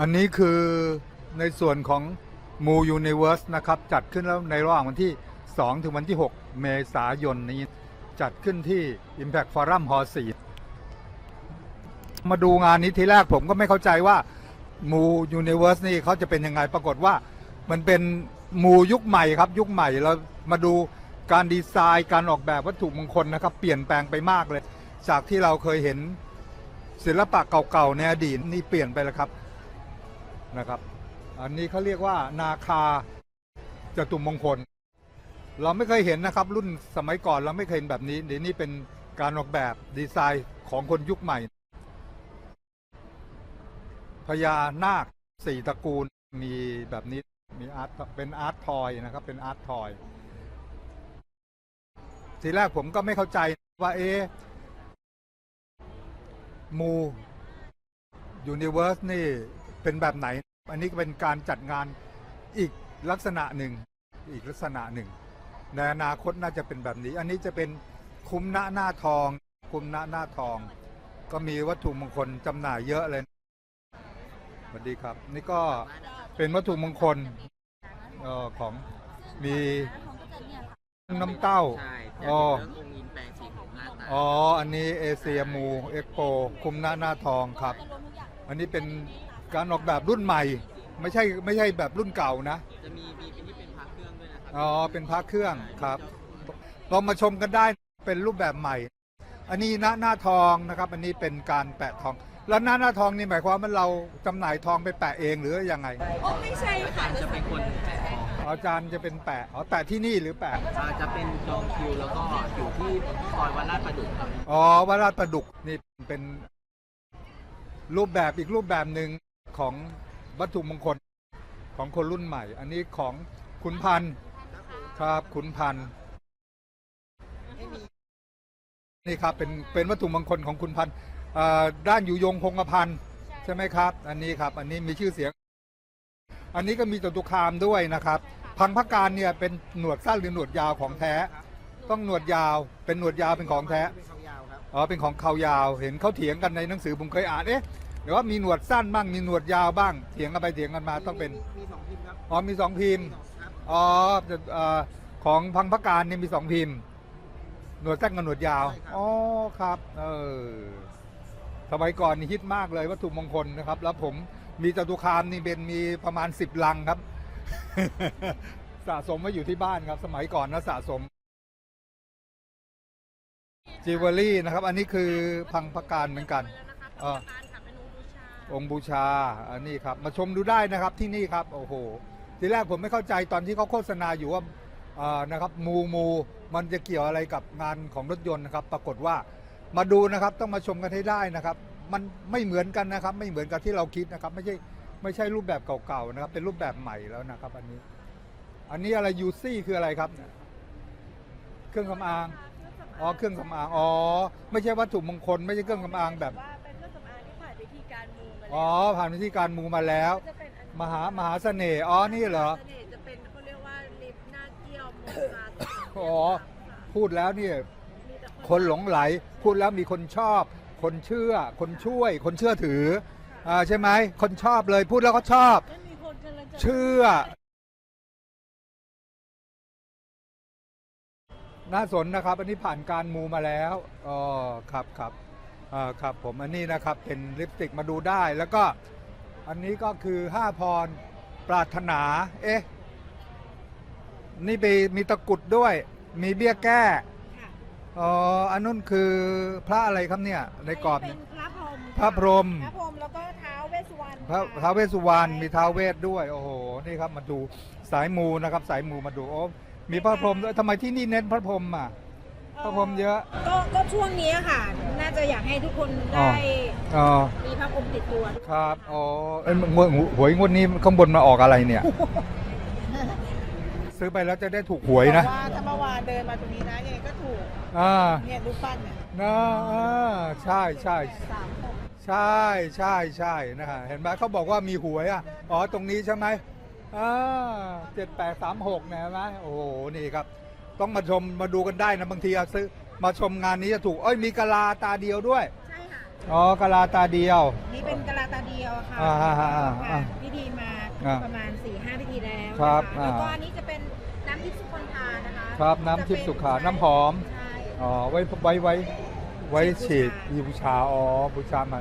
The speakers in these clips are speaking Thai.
อันนี้คือในส่วนของมูยูนิเวิร์สนะครับ จัดขึ้นแล้วในระหว่างวันที่ 2 ถึงวันที่ 6 เมษายนนี้ จัดขึ้นที่ Impact Forum Hall 4มาดูงานนี้ทีแรกผมก็ไม่เข้าใจว่ามูยูนิเวิร์สนี่เขาจะเป็นยังไงปรากฏว่า มันเป็นมูยุคใหม่ครับ ยุคใหม่เรามาดูการดีไซน์การออกแบบวัตถุมงคลนะครับ เปลี่ยนแปลงไปมากเลย จากที่เราเคยเห็นศิลปะเก่าๆในอดีตนี่เปลี่ยนไปแล้วครับ นะครับ อันนี้เขาเรียกว่านาคาจตุมงคล เราไม่เคยเห็นนะครับ รุ่นสมัยก่อนเราไม่เคยเห็นแบบนี้เดี๋ยวนี้เป็นการออกแบบดีไซน์ของคนยุคใหม่พญานาคสี่ตระกูลมีแบบนี้มีอาร์ตเป็นอาร์ตทอยนะครับ เป็นอาร์ตทอยทีแรกผมก็ไม่เข้าใจว่าเอ๊ะมูยูนิเวิร์สนี่ เป็นแบบไหน อันนี้ก็เป็นการจัดงานอีกลักษณะหนึ่ง อีกลักษณะหนึ่ง ในอนาคตน่าจะเป็นแบบนี้ อันนี้จะเป็นคุ้มหน้าหน้าทอง คุ้มหน้าหน้าทอง ก็มีวัตถุมงคลจำหน่ายเยอะเลยสวัสดีครับ นี่ก็เป็นวัตถุมงคลเอ่อของมีน้ำเต้าใช่อ๋อเรื่ององค์อินแปลงสีของหน้าตาอ๋อ อันนี้เอเชียมูเอ็กโป คุมหน้าหน้าทองครับ อันนี้เป็น การออกแบบรุ่นใหม่ ไม่ใช่ไม่ใช่แบบรุ่นเก่านะ จะมีมีเป็นที่เป็นพระเครื่องด้วยนะครัอ๋อเป็นพระเครื่องครับลองมาชมกันได้เป็นรูปแบบใหม่ อันนี้หน้าหน้าทองนะครับ อันนี้เป็นการแปะทอง แล้วหน้าหน้าทองนี่หมายความว่าเราจำหน่ายทองไปแปะเองหรือยังไงโอ้ไม่ใช่ค่ะจะเป็นคนแจกของอ๋ออาจารย์จะเป็นแปะอ๋อแปะที่นี่หรือแปะอ่าจะเป็นจองคิวแล้วก็อยู่ที่ซอยวัดลาดประดุกครับอ๋อวัดราชประดุกนี่เป็นรูปแบบอีกรูปแบบหนึ่ง ของวัตถุมงคลของคนรุ่นใหม่ อันนี้ของขุนพันธ์ครับขุนพันธ์นี่ครับเป็นเป็นวัตถุมงคลของขุนพันธ์ด้านอยู่ยงคงกระพันธ์ใช่ไหมครับ อันนี้ครับ อันนี้มีชื่อเสียง อันนี้ก็มีจตุคามด้วยนะครับ พังพระการเนี่ยเป็นหนวดสั้นหรือหนวดยาวของแท้ ต้องหนวดยาว เป็นหนวดยาวเป็นของแท้อ๋อเป็นของเขายาว เห็นเขาเถียงกันในหนังสือผมเคยอ่านเอ๊ะ เดี๋ยวว่ามีหนวดสั้นบ้างมีหนวดยาวบ้างเถียงกันไปเถียงกันมาต้องเป็นมีสองพิมพ์ครับอ๋อมีสองพิมพ์สองครับอ๋อแต่เอ่อของพังพระการเนี่ยมีสองพิมพ์ หนวดสั้นกับหนวดยาวอ๋อครับเออสมัยก่อนนี่ฮิตมากเลยวัตถุมงคลนะครับ แล้วผมมีจตุคามนี่เป็นมีประมาณสิบลังครับ สะสมไว้อยู่ที่บ้านครับ สมัยก่อนนะสะสมจิวเวลรี่นะครับ อันนี้คือพังพระการเหมือนกันเออ องค์บูชาอันนี้ครับมาชมดูได้นะครับที่นี่ครับโอ้โหทีแรกผมไม่เข้าใจตอนที่เขาโฆษณาอยู่ว่านะครับมูมูมันจะเกี่ยวอะไรกับงานของรถยนต์นะครับ ปรากฏว่ามาดูนะครับต้องมาชมกันให้ได้นะครับ มันไม่เหมือนกันนะครับ ไม่เหมือนกับที่เราคิดนะครับ ไม่ใช่ไม่ใช่รูปแบบเก่าๆนะครับ เป็นรูปแบบใหม่แล้วนะครับ อันนี้ อันนี้อะไรยูซี่คืออะไรครับเครื่องสำอางอ๋อเครื่องสำอางอ๋อไม่ใช่วัตถุมงคล ไม่ใช่เครื่องสำอางแบบ อ๋อ ผ่านวิธีการมูมาแล้ว จะเป็นอันมหามหาเสน่ห์อ๋อนี่เหรอเสน่ห์จะเป็นเขาเรียกว่าลิปหน้าเกี้ยวมูมาอ๋อ พูดแล้วเนี่ย มีแต่คนหลงไหล พูดแล้วมีคนชอบ คนเชื่อ คนช่วย คนเชื่อถืออ่าใช่ไหมคนชอบเลยพูดแล้วก็ชอบ ไม่มีคนกำลังจะ เชื่อ น่าสนนะครับ อันนี้ผ่านการมูมาแล้วอ๋อครับครับ อ่าครับผมอันนี้นะครับเป็นลิปสติกมาดูได้ แล้วก็อันนี้ก็คือห้าพรปรารถนาเอ๊ะนี่มีมีตะกรุดด้วย มีเบี้ยแก้ค่ะอ๋ออันนู้นคือพระอะไรครับเนี่ยในกรอบเป็เนี่ยนพระพรหมพระพรหม พระพรหมแล้วก็เท้าวเวสสุวรรณพระค่ะท้าวเวสสุวรรณมีท้าวเวสด้วย โอ้โหนี่ครับมาดูสายมูนะครับ สายมูมาดูโอ้มีพระพรหมด้วยทำไมที่นี่เน้นพระพรหมอะ พระพรหมเยอะ ก็ก็ช่วงนี้ค่ะน่า จะอยากให้ทุกคนอ๋อได้อ๋อมีพระพรหมติดตัวด้วยครับอ๋อเอ้ยงวดหวยงวดนี้ข้างบนมาออกอะไรเนี่ย ซื้อไปแล้วจะได้ถูกหวยนะ ว่าถ้าเมื่อวานเดินมาตรงนี้นะยังไงก็ถูกอ่าเนี่ยรูปปั้นเนี่ยนะอ่าใช่ใช่สามหกใช่ใช่ใช่นะฮะเห็นไหมเขาบอกว่ามีหวยอะอ๋อตรงนี้ใช่ไหมอ่าเจ็ดแปดสามหกเนี่ยเห็นไหมโอ้โหนี่ครับ ต้องมาชมมาดูกันได้นะบางทีอะซื้อ มาชมงานนี้จะถูก เอ้ยมีกะลาตาเดียวด้วย ใช่ค่ะ อ๋อกะลาตาเดียว นี่เป็นกะลาตาเดียวค่ะอ่าอ่าอ่าอ่าค่ะพิธีมาอ่าประมาณ4ี่ห้าพิธีแล้วครับนะะแล้วก็อ่าอันนี้จะเป็นน้ำทิพย์สุคนทานะคะครับน้ำทิพย์สุขาน้ำหอม ใช่ อ๋อไว้ไว้ไว้ไว้ฉีดฉีดบูชาบูชาอ๋อบูชามา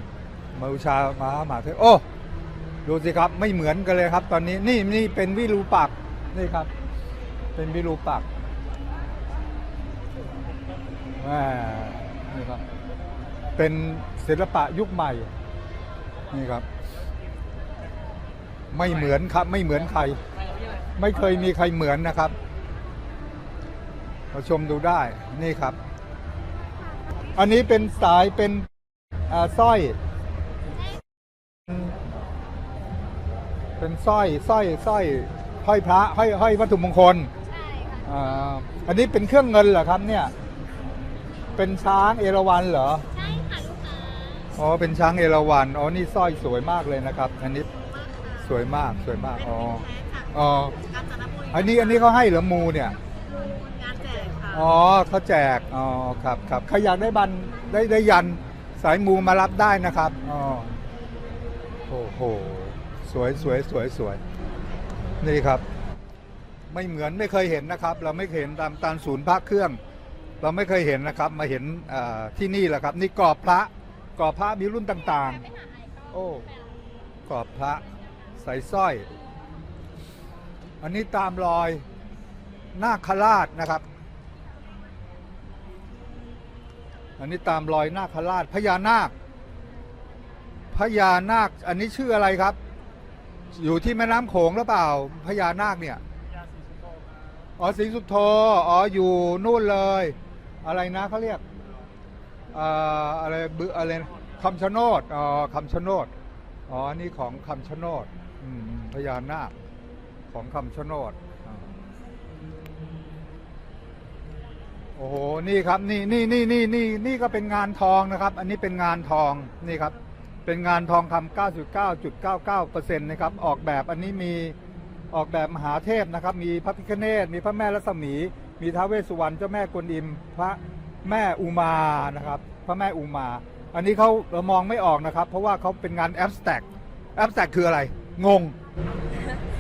มาบูชามาหมาเถอะโอ้ดูสิครับไม่เหมือนกันเลยครับ ตอนนี้นี่นี่เป็นวิรูปักษ์นี่ครับ เป็นวิรูปักษ์ แหม่นี่ครับ เป็นศิลปะยุคใหม่ นี่ครับ ไม่เหมือนครับ ไม่เหมือนใคร ไม่เคยมีใครเหมือนนะครับมาชมดูได้นี่ครับ อันนี้เป็นสายเป็นอ่าสร้อย เป็นสร้อยสร้อยสร้อยห้อยพระห้อยห้อยวัตถุมงคลใช่ค่ะอ่าอันนี้เป็นเครื่องเงินเหรอครับเนี่ย เป็นช้างเอราวัณเหรอ ใช่ค่ะลูกค้าอ๋อ เป็นช้างเอราวัณ อ๋อ นี่สร้อยสวยมากเลยนะครับ อันนี้สวยมาก สวยมาก อ๋อ อ๋อ กาญจนบุรีอันนี้ อันนี้เขาให้เหรอมูเนี่ย งานแจกค่ะอ๋อเขาแจก อ๋อ ครับครับใครอยากได้บัน ได้ได้ยันสายมูมารับได้นะครับ อ๋อ โอ้โห สวยสวยสวยสวย นี่ครับ ไม่เหมือนไม่เคยเห็นนะครับ เราไม่เคยเห็นตามตามศูนย์พระเครื่อง เราไม่เคยเห็นนะครับมาเห็นอ่าที่นี่แหละครับนี่กรอบพระกรอบพระมีรุ่นต่างๆ โอ้กรอบพระใส่สร้อย อันนี้ตามรอยนาคราชนะครับ อันนี้ตามรอยนาคราชพญานาคพญานาคอันนี้ชื่ออะไรครับ อยู่ที่แม่น้ำโขงหรือเปล่าพญานาคเนี่ยอ๋อสีสุโธอ๋ออยู่นู่นเลย อะไรนะเขาเรียกอะไรบึอะไรคำชะโนดอ๋อคำชะโนดอ๋อันนี่ของคำชะโนดพญานาคของคำชะโนดโอ้โหนี่ครับนี่นี่นี่นี่นี่นี่ก็เป็นงานทองนะครับ อันนี้เป็นงานทองนี่ครับ เป็นงานทองคำ99.99%นะครับ ออกแบบอันนี้มีออกแบบมหาเทพนะครับ มีพระพิฆเนศมีพระแม่รัศมี มีท้าวเวสสุวรรณเจ้าแม่กวนอิม พระแม่อุมานะครับ พระแม่อุมา อันนี้เขาเรามองไม่ออกนะครับ เพราะว่าเขาเป็นงานแอบสแต็กแอบสแต็กคืออะไร งง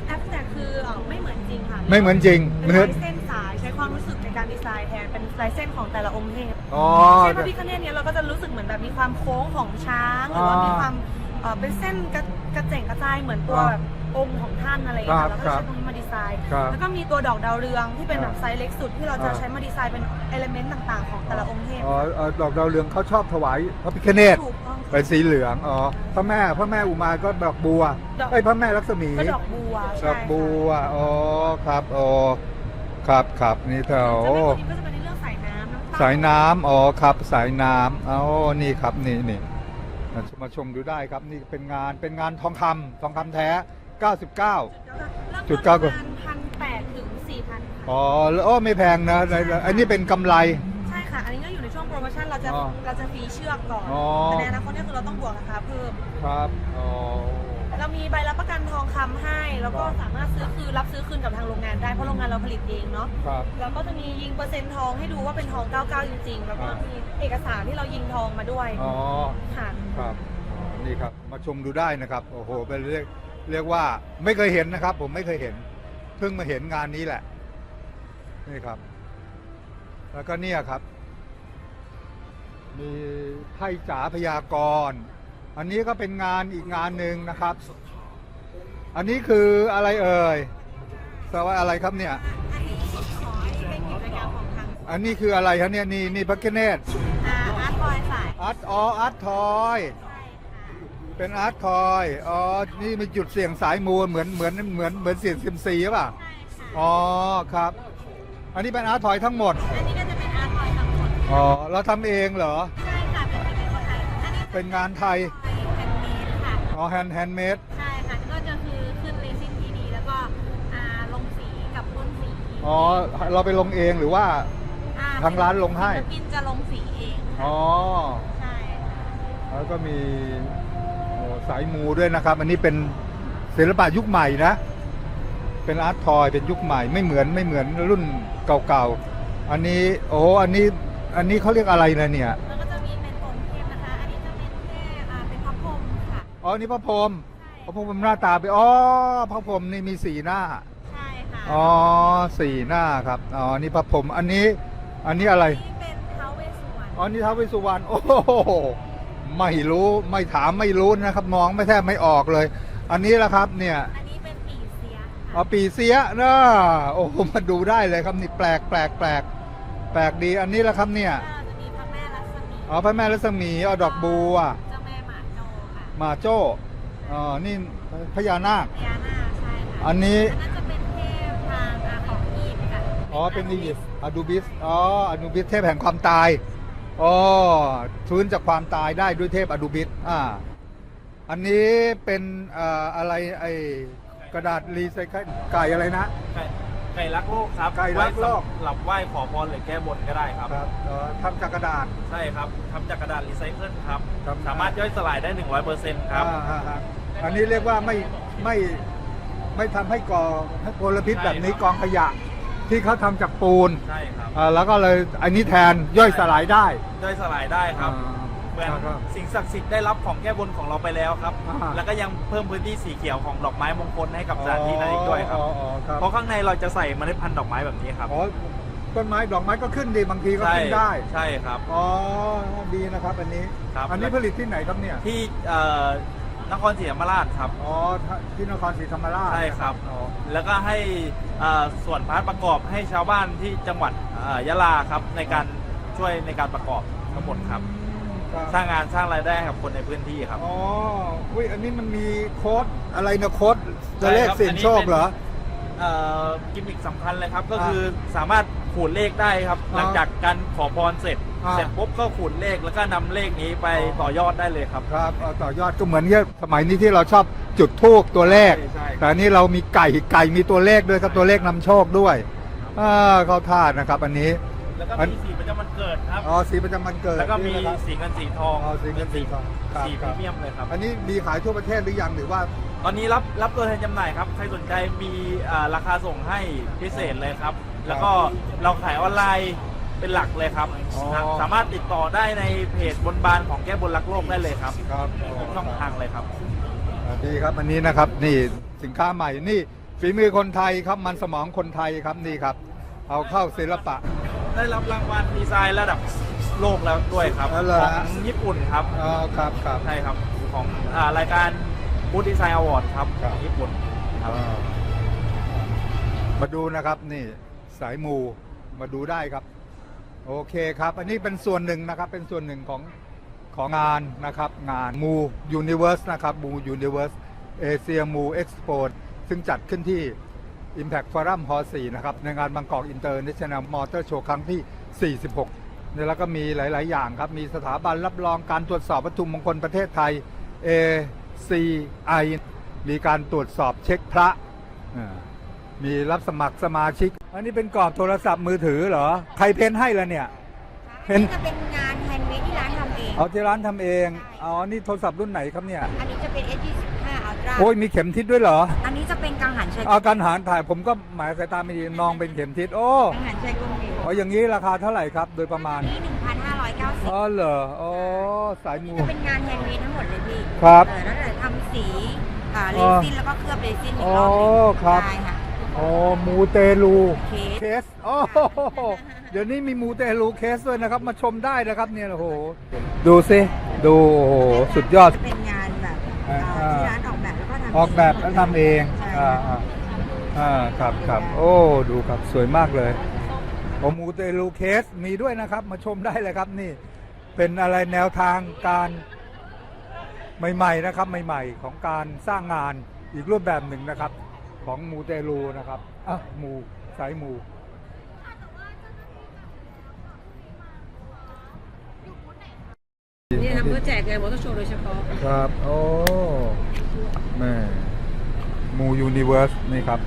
แอปแต่คือเอ่อไม่เหมือนจริงค่ะไม่เหมือนจริงเป็นเหมือนลายเส้นสายใช้ความรู้สึกในการดีไซน์แทนเป็นลายเส้นของแต่ละองค์เทพอ๋อ เช่นพระพิฆเนศเนี่ยเราก็จะรู้สึกเหมือนแบบมีความโค้งของช้างหรือว่าอ่ามีมีความเอ่อเป็นเส้นกระกระเจ่งกระจายเหมือนตัวอ่า แบบ องค์ของท่านอะไรอย่างเงี้ยครับเราก็จะใช้ตรงนี้มาดีไซน์ ครับแล้วก็มีตัวดอกดาวเรืองที่เป็นอ่าแบบไซส์เล็กสุดที่เราจะอ่าใช้มาดีไซน์เป็นเอลเมนต์ต่างๆ ของแต่ละองค์เทพอ๋อเอ่อดอกดาวเรืองเขาชอบถวายพระพิฆเนศถูกต้องเป็นสีเหลืองอ๋อพระแม่พระแม่อุมาก็ดอกบัวดอกเอ้ยพระแม่ลักษมี ก็ดอกบัวดใช่อกบัวอ๋อครับอ๋อครับครับนี่แถว จะไม่คนนี้ก็จะเป็นในเรื่องสายน้ำน้ำตาลสายน้ำอ๋อครับสายน้ำอ๋อนี่ครับนี่นี่มาชมมาชมดูได้ครับนี่เป็นงานเป็นงานทองคำทองคำแท้ 99 จุดเก้าเริ่มต้นประมาณพันแปดถึงสี่พันอ๋อแล้วโอ้ไม่แพงนะในอันนี้เป็นกำไร ใช่ค่ะ อันนี้ก็อยู่ในช่วงโปรโมชั่นเราจะอ๋อเราจะฟรีเชือกก่อนอ๋อ แต่ในอนาคตเนี่ยคือเราต้องบวกราคาเพิ่ม ครับอ๋อ เรามีใบรับประกันทองคำให้ แล้วก็ครับสามารถซื้อคืนรับซื้อคืนกับทางโรงงานได้เพราะโรงงานเราผลิตเองเนาะครับแล้วก็จะมียิงเปอร์เซ็นต์ทองให้ดูว่าเป็นทอง 99 จริงๆ แล้วก็อ่ามีมีเอกสารที่เรายิงทองมาด้วยอ๋อ ค่ะ ครับอ๋อนี่ครับ มาชมดูได้นะครับ โอ้โห เป็นเรียก เรียกว่าไม่เคยเห็นนะครับ ผมไม่เคยเห็น เพิ่งมาเห็นงานนี้แหละ นี่ครับ แล้วก็เนี่ยครับ มีไพ่จ๋าพยากรณ์อันนี้ก็เป็นงานอีกงานหนึ่งนะครับ อันนี้คืออะไรเอ่ยสวัสดีอะไรครับเนี่ยอันนี้ขอให้เป็นกิจกรรมของทางอันนี้คืออะไรครับเนี่ยนี่นี่พระเกเนตอาอาร์ตบอยสายอาร์ตอ๋ออาร์ตทอย เป็นอาร์ตทอยอ๋อนี่มีจุดเสี่ยงสายมูลเหมือนเหมือนเหมือนเหมือนเสี่ยงซิมซีหรือเปล่าอ๋อครับ อันนี้เป็นอาร์ตทอยทั้งหมด อันนี้ก็จะเป็นอาร์ตบอยทั้งหมดอ๋อเราทำเองเหรอใช่ค่ะเป็นเป็นคนไทยอันนี้เป็นงานไทยเป็นเมดค่ะอ๋อแฮนด์แฮนด์เมดใช่ค่ะก็จะคือขึ้นเรซินทีดีแล้วก็อ่าลงสีกับพ่นสีอ๋อเราไปลงเองหรือว่าอ่ทางร้านลงให้ศิลปินจะลงสีเองอ๋อใช่ค่ะแล้วก็มีโอ้ สายมูด้วยนะครับ อันนี้เป็นศิลปะยุคใหม่นะ เป็นอาร์ตทอยเป็นยุคใหม่ไม่เหมือนไม่เหมือนรุ่นเก่าๆ อันนี้โอ้อันนี้อันนี้เขาเรียกอะไรนะเนี่ย แล้วก็จะมีเป็นองค์เทพนะคะ อันนี้จะเป็นเทพอนี่พระพรหมพระพรหมหน้าตาไปอ๋อพระพรหมนี่มีสีหน้า ใช่ค่ะอ๋อสี่หน้าครับอ๋อนี่พระพรหมอันนี้ อันนี้อะไร นี่เป็นท้าวเวสสุวรรณอ๋อนี่ท้าวเวสสุวรรณโอ้โห ไม่รู้ไม่ถามไม่รู้นะครับ มองไม่แทบไม่ออกเลย อันนี้ละครับเนี่ยอันนี้เป็นปีเสียอ๋อปีเสียนะโอ้โหมาดูได้เลยครับนี่แปลกแปลกแปลกแปลกดีอันนี้ละครับเนี่ยก็จะมีพระแม่ลักษมีอ๋อพระแม่รัศมีอ๋อดอกบัวเจ้าแม่หมาโนค่ะมาโจ้อ๋อนี่พญานาค พญานาคใช่ค่ะอันนี้ อันนั้นจะเป็นเทพทางอาของอียิปต์ค่ะอ๋อเป็นอียิปต์อดูบิสอ๋ออดูบิสเทพแห่งความตาย อ๋อฟื้นจากความตายได้ด้วยเทพอดูบิสอ่า อันนี้เป็นเอ่ออะไรไอ้กระดาษรีไซเคิลไก่อะไรนะ ไก่ไก่รักโลกครับไก่รักโลกไว้สำหรับไหว้ขอพรหรือแก้บนก็ได้ครับครับเอ่อทำจากกระดาษ ใช่ครับทำจากกระดาษรีไซเคิลครับ ครับ สามารถย่อยสลายได้100%ครับ อ่าอ่าอ่าอันนี้เรียกว่าไม่ไม่ไม่ทำให้ก่อให้มลพิษใช่แบบนี้ครับกองขยะ ที่เขาทำจากปูนใช่ครับอ่าแล้วก็เลยอันนี้แทนย่อยสลายได้ย่อยสลายได้ครับอ่าเหมือนครับ สิ่งศักดิ์สิทธิ์ได้รับของแก้บนของเราไปแล้วครับ อ่า แล้วก็ยังเพิ่มพื้นที่สีเขียวของดอกไม้มงคลให้กับสถานที่นั้นอีกด้วยครับ อ๋ออ๋อครับเพราะข้างในเราจะใส่เมล็ดพันธุ์ดอกไม้แบบนี้ครับอ๋อต้นไม้ดอกไม้ก็ขึ้นดีบางทีก็ใช่ขึ้นได้ใช่ครับ อ๋อดีนะครับอันนี้ ครับ อันนี้ผลิตที่ไหนครับเนี่ย ที่เอ่อ นครศรีธรรมราชครับ อ๋อที่นครศรีธรรมราชใช่ครับ อ๋อแล้วก็ให้เอ่อส่วนพาร์ทประกอบให้ชาวบ้านที่จังหวัดเอ่อยะลาครับในการช่วยในการประกอบทั้งหมดครับ ครับสร้างงานสร้างรายได้ให้กับคนในพื้นที่ครับ อ๋ออุ้ยอันนี้มันมีโค้ดอะไรนะโค้ดจะเลขใช่ครับเสี่ยงโชคเหรอ เอ่อกิมมิคสำคัญเลยครับ ก็อ่าคือสามารถขูดเลขได้ครับอ่าหลังจากการขอพรเสร็จ อ่า เสร็จปุ๊บก็ขูดเลขแล้วก็นำเลขนี้ไปอ๋อต่อยอดได้เลยครับ ครับเอาต่อยอดก็เหมือนที่สมัยนี้ที่เราชอบจุดทูบตัวเลข ใช่ใช่ แต่อันนี้เรามีไก่ไก่มีตัวเลขด้วยครับตัวเลขนำโชคด้วยอ่าเข้าท่านะครับ อันนี้ แล้วก็อัน มีสีประจำวันเกิดครับ อ๋อสีประจำวันเกิดแล้วก็มีนี่นะครับ สีเงินสีทองอ๋อสีเงินสีทองครับสีพครัรีบ เมียมเลยครับ อันนี้มีขายทั่วประเทศหรือยังหรือว่า ตอนนี้รับรับตัวแทนจำหน่ายครับ ใครสนใจมีอ่าราคาส่งให้พิเศษเลยครับ แล้วก็เราขายออนไลน์ เป็นหลักเลยครับอ๋อนะสามารถติดต่อได้ในเพจบนบานของแก้บนรักโลกได้เลยครับครับทุกช่องทางเลยครับอ่าดีครับอันนี้นะครับนี่สินค้าใหม่นี่ฝีมือคนไทยครับมันสมองคนไทยครับนี่ครับ เอาเข้าศิลปะ ได้รับรางวัลดีไซน์ระดับโลกแล้วด้วยครับอ๋อเหรอ ของญี่ปุ่นครับอ๋อครับครับ ใช่ครับของอ่ารายการบูธดีไซน์อวอร์ดครับครับของญี่ปุ่นครับอ่ามาดูนะครับนี่สายมูมาดูได้ครับ โอเคครับ อันนี้เป็นส่วนหนึ่งนะครับ เป็นส่วนหนึ่งของของงานนะครับ งานมูยูนิเวิร์สนะครับมูยูนิเวิร์สเอเชียมูเอ็กซ์โปซึ่งจัดขึ้นที่ Impact Forum Hall 4นะครับ ในงานบางกอกอินเตอร์เนชั่นแนลมอเตอร์โชว์ครั้งที่ 46เนี่ยแล้วก็มีหลาย ๆ อย่างครับ มีสถาบันรับรองการตรวจสอบวัตถุมงคลประเทศไทย ACI มีการตรวจสอบเช็คพระ มีรับสมัครสมาชิก อันนี้เป็นกรอบโทรศัพท์มือถือเหรอ ใครเพ้นให้ละเนี่ยเห็นจะเป็นงานแฮนด์เมดที่ร้านทำเอง เอาที่ร้านทำเองอ๋อ นี่โทรศัพท์รุ่นไหนครับเนี่ย อันนี้จะเป็น S25 Ultra โอ้ยมีเข็มทิศด้วยเหรออันนี้จะเป็นกังหันชัยเอาการหารถ่ายผมก็หมายสายตาไม่ดีนองเป็นเข็มทิศ โอ้กังหันชัยกรุงเทพอ๋ออย่างนี้ราคาเท่าไหร่ครับ โดยประมาณ นี่1,590อ๋อเหรอ อ๋อ สายมู จะเป็นงานแฮนด์เมดทั้งหมดเลยพี่ครับเออแล้วแต่ทำสีอ่าเรอ๋อซินแล้วก็เคลือบเรซินอีอ๋กอรอบหนึงครับ ใช่ ค่ะอ๋อมูเตลูเคสเคสโอ้โหเดี๋ยวนี้มีมูเตลูเคสด้วยนะครับ มาชมได้นะครับเนี่ยโอ้โห ดูสิ ดูโอ้โห สุดยอดจะเป็นงานแบบอ่าเอ่อที่ร้านออกแบบแล้วก็ทำออกแบบแล้วทำเองใช่อ่าค่ะ อ่าอ่าครับครับโอ้ดูครับสวยมากเลยโอมูเตลูเคสมีด้วยนะครับ มาชมได้เลยครับนี่ เป็นอะไรแนวทางการใหม่ ๆ นะครับ ใหม่ ๆ ของการสร้างงานอีกรูปแบบหนึ่งนะครับ ของมูเตลูนะครับอะมูสายมูนี่ทำเพื่อแจกไงมอเตอร์โชว์โดยเฉพาะครับ โอ้แม่มูยูนิเวิร์สนี่ครับ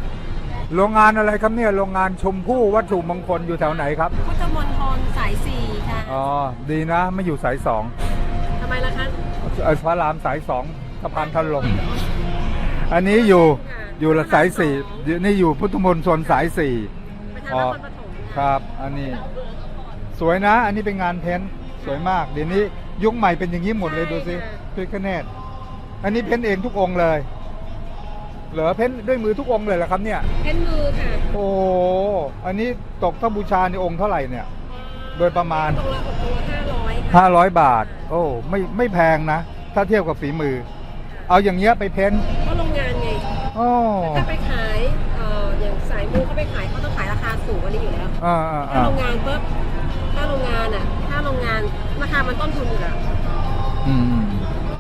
โรงงานอะไรครับเนี่ย โรงงานชมพู่วัตถุมงคลอยู่แถวไหนครับ พุทธมณฑลสายสี่ค่ะ อ๋อ ดีนะ ไม่อยู่สายสองทำไมล่ะคะไอ้พระรามสายสองสะพานทันลมอันนี้อยู่ อยู่ละสายสี่อยู่นี่อยู่พุทธมณฑลสายสี่ไปทางนครปฐมคค่ะรับ อันนี้ สวยนะ อันนี้เป็นงานเพ้นท์สวยมาก เดี๋ยวนี้ยุคใหม่เป็นอย่างนี้หมดเลยดูสิพิคเนตอันนี้เพ้นเองทุกองค์เลย เหรอเพ้นด้วยมือทุกองค์เลยเหรอครับเนี่ย เพ้นมือค่ะโอ้อันนี้ตกถ้าบูชาในองค์เท่าไหร่เนี่ย โดยประมาณตรงละตรงละห้าร้อยค่ะ500 บาท โอ้ ไม่ไม่แพงนะ ถ้าเทียบกับฝีมือ เอาอย่างเงี้ยไปเพ้นก็โรง งานไงโอ้ถ้าไปขายเอ่ออย่างสายมูเขาไปขายเขาต้องขายราคาสูงกว่านี้อยู่แล้วอ่าอ่าถ้าอ่าโรงงานปุ๊บถ้าโรงงานอะถ้าโรงงานราคามันต้นทุนอยู่แล้วอืม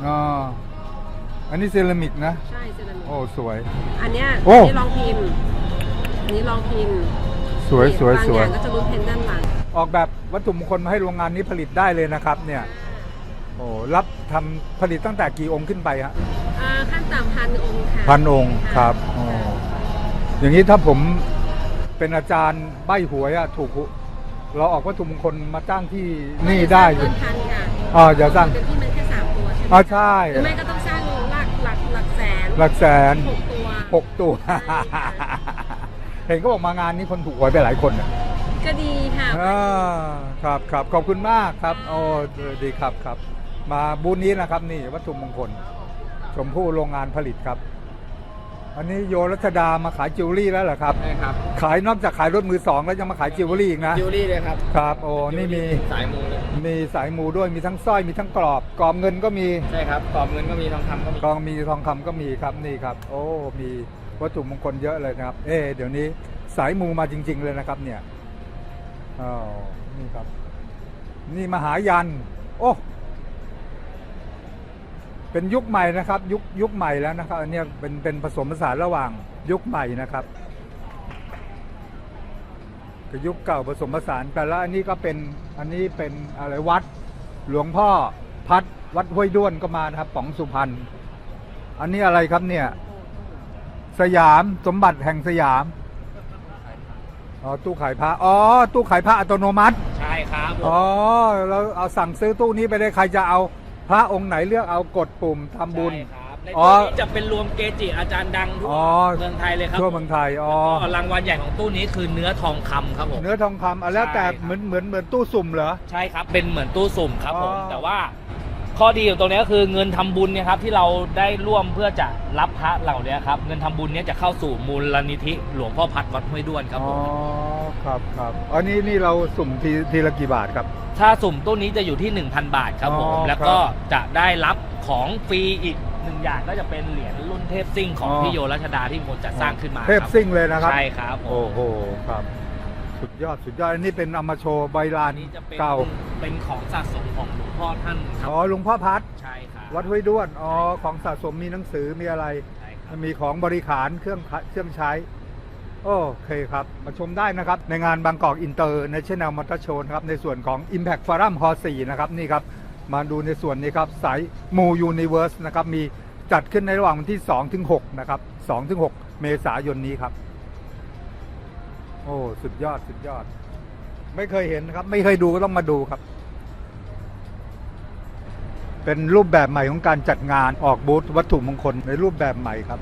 อ๋ออันนี้เซรามิกนะ ใช่เซรามิกโอ้ สวย อันเนี้ยโอ้ อันนี้ลองพิมพ์อันนี้ลองพิมพ์สวยสวยบางสวอยย่างก็จะรุ้นเพนด้านหลังออกแบบวัตถุมงคลมาให้โรงงานนี้ผลิตได้เลยนะครับ เนี่ย โอ้รับทำผลิตตั้งแต่กี่องค์ขึ้นไปฮะอ่า ขั้นต่ำพันองค์ค่ะพันองค์ะครับอ๋ออย่างนี้ถ้าผมเป็นอาจารย์ใบหวยอะถูกหวยเราออกวัตถุมงคลมาจ้างที่นี่ได้เกินพันค่ะอ๋ออย่าสร้างเป็นที่มันแค่สามตัวใช่ไหมอ๋อใช่ หรือไม่ก็ต้องสร้างหลักหลักหลักแสนหลักแสนหกตัว หกตัว ใช่ค่ะ เห็นก็บอกมางานนี้คนถูกหวยไปหลายคนอะ ก็ดีค่ะ อ่าครับครับขอบคุณมากครับโอ้เออดีครับครับ มาบูธนี้นะครับนี่วัตถุมงคล ชมพู่โรงงานผลิตครับ อันนี้โยรัชดามาขายจิวเวลรี่แล้วเหรอครับ ใช่ครับขายนอกจากขายรถมือสองแล้วยังมาขายจิวเวลรี่อีกนะ จิวเวลรี่เลยครับครับ โอ้ นี่มี สายมูเลยมีสายมูด้วย มีทั้งสร้อย มีทั้งกรอบ กรอบเงินก็มี ใช่ครับกรอบเงินก็มีทองคำก็มีกองมีทองคำก็มีครับ นี่ครับ โอ้ มีวัตถุมงคลเยอะเลยนะครับ เอ๊ะเดี๋ยวนี้สายมูมาจริง ๆ เลยนะครับ เนี่ย อ๋อ นี่ครับ นี่มหายัน โอ้ เป็นยุคใหม่นะครับ ยุคยุคใหม่แล้วนะครับอันเนี้ยเป็นเป็นผสมผสานระหว่างยุคใหม่นะครับกับยุคเก่าผสมผสานแต่ละอันนี้ก็เป็นอันนี้เป็นอะไรวัดหลวงพ่อพัดวัดห้วยด้วนก็มานะครับป๋องสุพรรณอันนี้อะไรครับเนี่ย สยามสมบัติแห่งสยามอ๋อตู้ขายพระอ๋อตู้ขายพระอัตโนมัติ ใช่ครับผมอ๋อเราเอาสั่งซื้อตู้นี้ไปเลยใครจะเอา พระองค์ไหนเลือกเอากดปุ่มทำบุญ ใช่ครับในอ๋อตู้นี้จะเป็นรวมเกจิอาจารย์ดังทั่วอ๋อ เมืองไทยเลยครับทั่วเมืองไทยอ๋อแล้วก็รางวัลใหญ่ของตู้นี้คือเนื้อทองคำครับผม เนื้อทองคำอะแล้วแต่ใช่ครับ เหมือนเหมือนเหมือนตู้สุ่มเหรอ ใช่ครับ เป็นเหมือนตู้สุ่มครับผม อ๋อแต่ว่า ข้อดีของตรงนี้ก็คือเงินทำบุญเนี่ยครับที่เราได้ร่วมเพื่อจะรับพระเหล่านี้ครับเงินทำบุญเนี้จะเข้าสู่มูลนิธิหลวงพ่อพัดวัดห้วยด้วนครับผอ๋อมครับครับอันนี้นี่เราสุ่มทีทีละกี่บาทครับ ถ้าสุ่มตู้นี้จะอยู่ที่ 1,000 บาทครับผมอ๋อแล้วก็จะได้รับของฟรีอีกหนึ่งอย่างก็จะเป็นเหรียญรุ่นเทพซิ่งของอ๋อพี่โยรัชดาที่มนจัดสร้างขึ้นมาเทพครับซิ่งเลยนะครับใช่ครับผมโอ้โหครับ สุดยอดสุดยอดอันนี้เป็นเอามาโชว์ใบลาอันนนี้จะเป็นเก่าเป็นของสะสมของหลวงพ่อท่านครับอ๋อหลวงพ่อพัด ใช่ครับวัดห้วยด้วนอ๋อของสะสมมีหนังสือมีอะไร ใช่ครับมีของบริขารเครื่องขะเครื่องใช้ โอเคครับ มาชมได้นะครับ ในงานบางกอกอินเตอร์ในชแนลมอเตอร์โชนะครับ ในส่วนของ Impact Forum h 4นะครับ นี่ครับ มาดูในส่วนนี้ครับ สายมูยูนิเวิร์สนะครับ มีจัดขึ้นในระหว่างวันที่2ถึง6นะครับ2ถึง6เมษายนนี้ครับ โอ้สุดยอดสุดยอด ไม่เคยเห็นครับ ไม่เคยดูก็ต้องมาดูครับ เป็นรูปแบบใหม่ของการจัดงานออกบูธวัตถุมงคลในรูปแบบใหม่ครับ